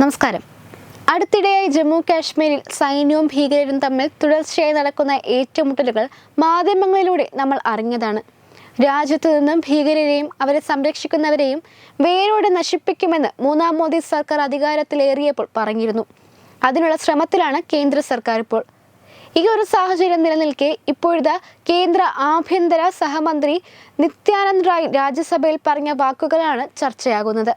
നമസ്കാരം. അടുത്തിടെയായി ജമ്മു കാശ്മീരിൽ സൈന്യവും ഭീകരരും തമ്മിൽ തുടർച്ചയായി നടക്കുന്ന ഏറ്റുമുട്ടലുകൾ മാധ്യമങ്ങളിലൂടെ നമ്മൾ അറിഞ്ഞതാണ്. രാജ്യത്തു നിന്നും ഭീകരരെയും അവരെ സംരക്ഷിക്കുന്നവരെയും വേരോടെ നശിപ്പിക്കുമെന്ന് മൂന്നാം മോദി സർക്കാർ അധികാരത്തിലേറിയപ്പോൾ പറഞ്ഞിരുന്നു. അതിനുള്ള ശ്രമത്തിലാണ് കേന്ദ്ര സർക്കാർ ഇപ്പോൾ. ഈ ഒരു സാഹചര്യം നിലനിൽക്കെ ഇപ്പോഴത്തെ കേന്ദ്ര ആഭ്യന്തര സഹമന്ത്രി നിത്യാനന്ദ് റായ് രാജ്യസഭയിൽ പറഞ്ഞ വാക്കുകളാണ് ചർച്ചയാകുന്നത്.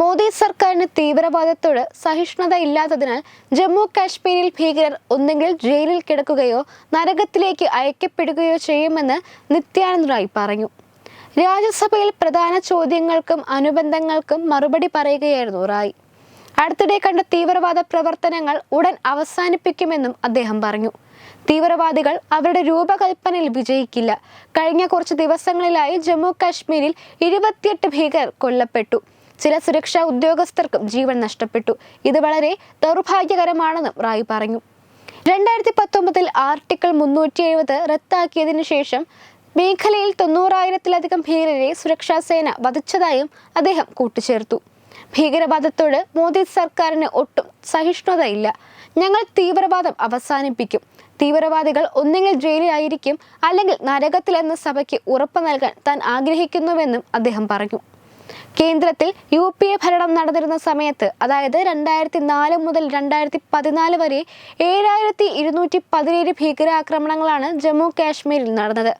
മോദി സർക്കാരിന് തീവ്രവാദത്തോട് സഹിഷ്ണുത ഇല്ലാത്തതിനാൽ ജമ്മു കാശ്മീരിൽ ഭീകരർ ഒന്നെങ്കിൽ ജയിലിൽ കിടക്കുകയോ നരകത്തിലേക്ക് അയക്കപ്പെടുകയോ ചെയ്യുമെന്ന് നിത്യാനന്ദ് റായ് പറഞ്ഞു. രാജ്യസഭയിൽ പ്രധാന ചോദ്യങ്ങൾക്കും അനുബന്ധങ്ങൾക്കും മറുപടി പറയുകയായിരുന്നു റായ്. അടുത്തിടെ കണ്ട തീവ്രവാദ പ്രവർത്തനങ്ങൾ ഉടൻ അവസാനിപ്പിക്കുമെന്നും അദ്ദേഹം പറഞ്ഞു. തീവ്രവാദികൾ അവരുടെ രൂപകൽപ്പനയിൽ വിജയിക്കില്ല. കഴിഞ്ഞ കുറച്ച് ദിവസങ്ങളിലായി ജമ്മു കാശ്മീരിൽ ഇരുപത്തിയെട്ട് ഭീകരർ കൊല്ലപ്പെട്ടു. ചില സുരക്ഷാ ഉദ്യോഗസ്ഥർക്കും ജീവൻ നഷ്ടപ്പെട്ടു. ഇത് വളരെ ദൗർഭാഗ്യകരമാണെന്നും റായ് പറഞ്ഞു. രണ്ടായിരത്തി പത്തൊമ്പതിൽ ആർട്ടിക്കിൾ മുന്നൂറ്റി എഴുപത് റദ്ദാക്കിയതിനു ശേഷം മേഖലയിൽ തൊണ്ണൂറായിരത്തിലധികം ഭീകരരെ സുരക്ഷാ സേന വധിച്ചതായും അദ്ദേഹം കൂട്ടിച്ചേർത്തു. ഭീകരവാദത്തോട് മോദി സർക്കാരിന് ഒട്ടും സഹിഷ്ണുതയില്ല. ഞങ്ങൾ തീവ്രവാദം അവസാനിപ്പിക്കും. തീവ്രവാദികൾ ഒന്നുകിൽ ജയിലിലായിരിക്കും അല്ലെങ്കിൽ നരകത്തിലെന്ന സഭയ്ക്ക് ഉറപ്പ് നൽകാൻ താൻ ആഗ്രഹിക്കുന്നുവെന്നും അദ്ദേഹം പറഞ്ഞു. കേന്ദ്രത്തിൽ യു പി എ ഭരണം നടന്നിരുന്ന സമയത്ത് അതായത് രണ്ടായിരത്തി നാല് മുതൽ രണ്ടായിരത്തി പതിനാല് വരെ ഏഴായിരത്തി ഇരുന്നൂറ്റി പതിനേഴ് ഭീകരാക്രമണങ്ങളാണ് ജമ്മു കാശ്മീരിൽ നടന്നത്.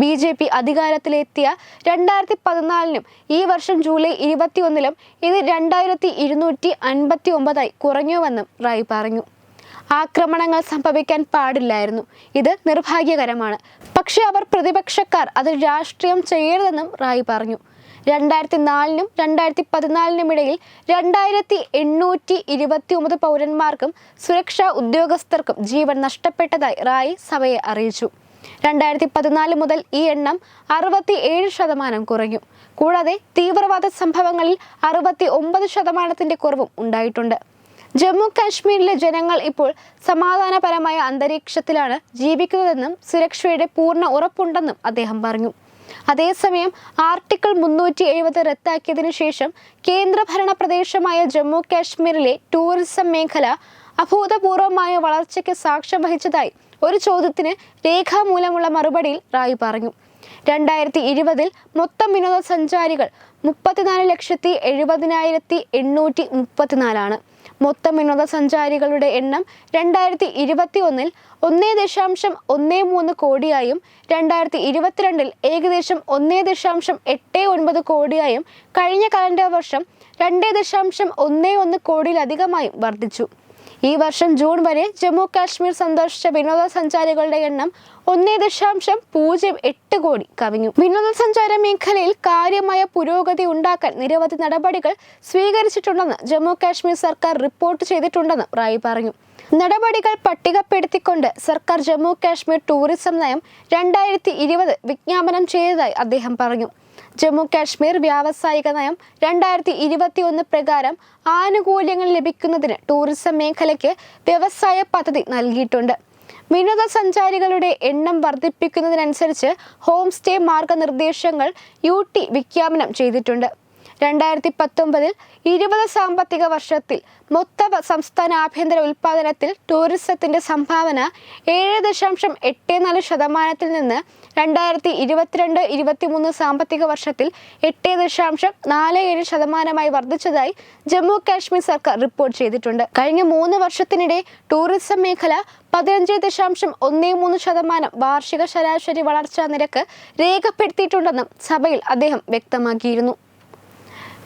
ബി ജെ പി അധികാരത്തിലെത്തിയ രണ്ടായിരത്തി പതിനാലിനും ഈ വർഷം ജൂലൈ ഇരുപത്തിയൊന്നിലും ഇത് രണ്ടായിരത്തി ഇരുന്നൂറ്റി അൻപത്തി ഒമ്പതായി കുറഞ്ഞുവെന്നും റായി പറഞ്ഞു. ആക്രമണങ്ങൾ സംഭവിക്കാൻ പാടില്ലായിരുന്നു. ഇത് നിർഭാഗ്യകരമാണ്. പക്ഷേ അവർ പ്രതിപക്ഷക്കാർ അത് രാഷ്ട്രീയം ചെയ്യരുതെന്നും റായി പറഞ്ഞു. രണ്ടായിരത്തി നാലിനും രണ്ടായിരത്തി പതിനാലിനും ഇടയിൽ രണ്ടായിരത്തി എണ്ണൂറ്റി ഇരുപത്തി ഒമ്പത് പൗരന്മാർക്കും സുരക്ഷാ ഉദ്യോഗസ്ഥർക്കും ജീവൻ നഷ്ടപ്പെട്ടതായി റായി സഭയെ അറിയിച്ചു. രണ്ടായിരത്തി പതിനാല് മുതൽ ഈ എണ്ണം അറുപത്തി ഏഴ് ശതമാനം കുറഞ്ഞു. കൂടാതെ തീവ്രവാദ സംഭവങ്ങളിൽ അറുപത്തി ഒമ്പത് ശതമാനത്തിന്റെ കുറവും ഉണ്ടായിട്ടുണ്ട്. ജമ്മു കാശ്മീരിലെ ജനങ്ങൾ ഇപ്പോൾ സമാധാനപരമായ അന്തരീക്ഷത്തിലാണ് ജീവിക്കുന്നതെന്നും സുരക്ഷയുടെ പൂർണ ഉറപ്പുണ്ടെന്നും അദ്ദേഹം പറഞ്ഞു. അതേസമയം ആർട്ടിക്കിൾ മുന്നൂറ്റി എഴുപത് റദ്ദാക്കിയതിനു ശേഷം കേന്ദ്രഭരണ പ്രദേശമായ ജമ്മു കാശ്മീരിലെ ടൂറിസം മേഖല അഭൂതപൂർവമായ വളർച്ചയ്ക്ക് സാക്ഷ്യം വഹിച്ചതായി ഒരു ചോദ്യത്തിന് രേഖാമൂലമുള്ള മറുപടിയിൽ റായ് പറഞ്ഞു. രണ്ടായിരത്തി ഇരുപതിൽ മൊത്തം വിനോദസഞ്ചാരികൾ മുപ്പത്തിനാല് ലക്ഷത്തി എഴുപതിനായിരത്തി എണ്ണൂറ്റി മുപ്പത്തിനാലാണ്. മൊത്തം വിനോദസഞ്ചാരികളുടെ എണ്ണം രണ്ടായിരത്തി ഇരുപത്തി ഒന്നിൽ ഒന്നേ ദശാംശം ഒന്നേ മൂന്ന് കോടിയായും രണ്ടായിരത്തി ഇരുപത്തിരണ്ടിൽ ഏകദേശം ഒന്നേ ദശാംശം എട്ട് ഒൻപത് കോടിയായും കഴിഞ്ഞ കലണ്ടർ വർഷം രണ്ടേ ദശാംശം ഒന്നേ ഒന്ന് കോടിയിലധികമായും വർദ്ധിച്ചു. ഈ വർഷം ജൂൺ വരെ ജമ്മു കാശ്മീർ സന്ദർശിച്ച വിനോദസഞ്ചാരികളുടെ എണ്ണം ഒന്നേ ദശാംശം പൂജ്യം എട്ട് കോടി കവിഞ്ഞു. വിനോദസഞ്ചാര മേഖലയിൽ കാര്യമായ പുരോഗതി ഉണ്ടാക്കാൻ നിരവധി നടപടികൾ സ്വീകരിച്ചിട്ടുണ്ടെന്ന് ജമ്മു കാശ്മീർ സർക്കാർ റിപ്പോർട്ട് ചെയ്തിട്ടുണ്ടെന്ന് റായി പറഞ്ഞു. നടപടികൾ പട്ടികപ്പെടുത്തിക്കൊണ്ട് സർക്കാർ ജമ്മു കാശ്മീർ ടൂറിസം നയം രണ്ടായിരത്തി വിജ്ഞാപനം ചെയ്തതായി അദ്ദേഹം പറഞ്ഞു. ജമ്മു കാശ്മീർ വ്യാവസായിക നയം രണ്ടായിരത്തി ഇരുപത്തി ഒന്ന് പ്രകാരം ആനുകൂല്യങ്ങൾ ലഭിക്കുന്നതിന് ടൂറിസം മേഖലയ്ക്ക് വ്യവസായ പദ്ധതി നൽകിയിട്ടുണ്ട്. വിനോദസഞ്ചാരികളുടെ എണ്ണം വർദ്ധിപ്പിക്കുന്നതിനനുസരിച്ച് ഹോം സ്റ്റേ മാർഗനിർദ്ദേശങ്ങൾ യു ടി വിജ്ഞാപനം ചെയ്തിട്ടുണ്ട്. രണ്ടായിരത്തി പത്തൊമ്പതിൽ ഇരുപത് സാമ്പത്തിക വർഷത്തിൽ മൊത്ത സംസ്ഥാന ആഭ്യന്തര ഉൽപാദനത്തിൽ ടൂറിസത്തിന്റെ സംഭാവന ഏഴ് ദശാംശം എട്ട് നാല് ശതമാനത്തിൽ നിന്ന് രണ്ടായിരത്തി ഇരുപത്തിരണ്ട് ഇരുപത്തിമൂന്ന് സാമ്പത്തിക വർഷത്തിൽ എട്ട് ദശാംശം നാല് ഏഴ് ശതമാനമായി വർദ്ധിച്ചതായി ജമ്മു കാശ്മീർ സർക്കാർ റിപ്പോർട്ട് ചെയ്തിട്ടുണ്ട്. കഴിഞ്ഞ മൂന്ന് വർഷത്തിനിടെ ടൂറിസം മേഖല പതിനഞ്ച് ദശാംശം ഒന്ന് മൂന്ന് ശതമാനം വാർഷിക ശരാശരി വളർച്ചാ നിരക്ക് രേഖപ്പെടുത്തിയിട്ടുണ്ടെന്നും സഭയിൽ അദ്ദേഹം വ്യക്തമാക്കിയിരുന്നു.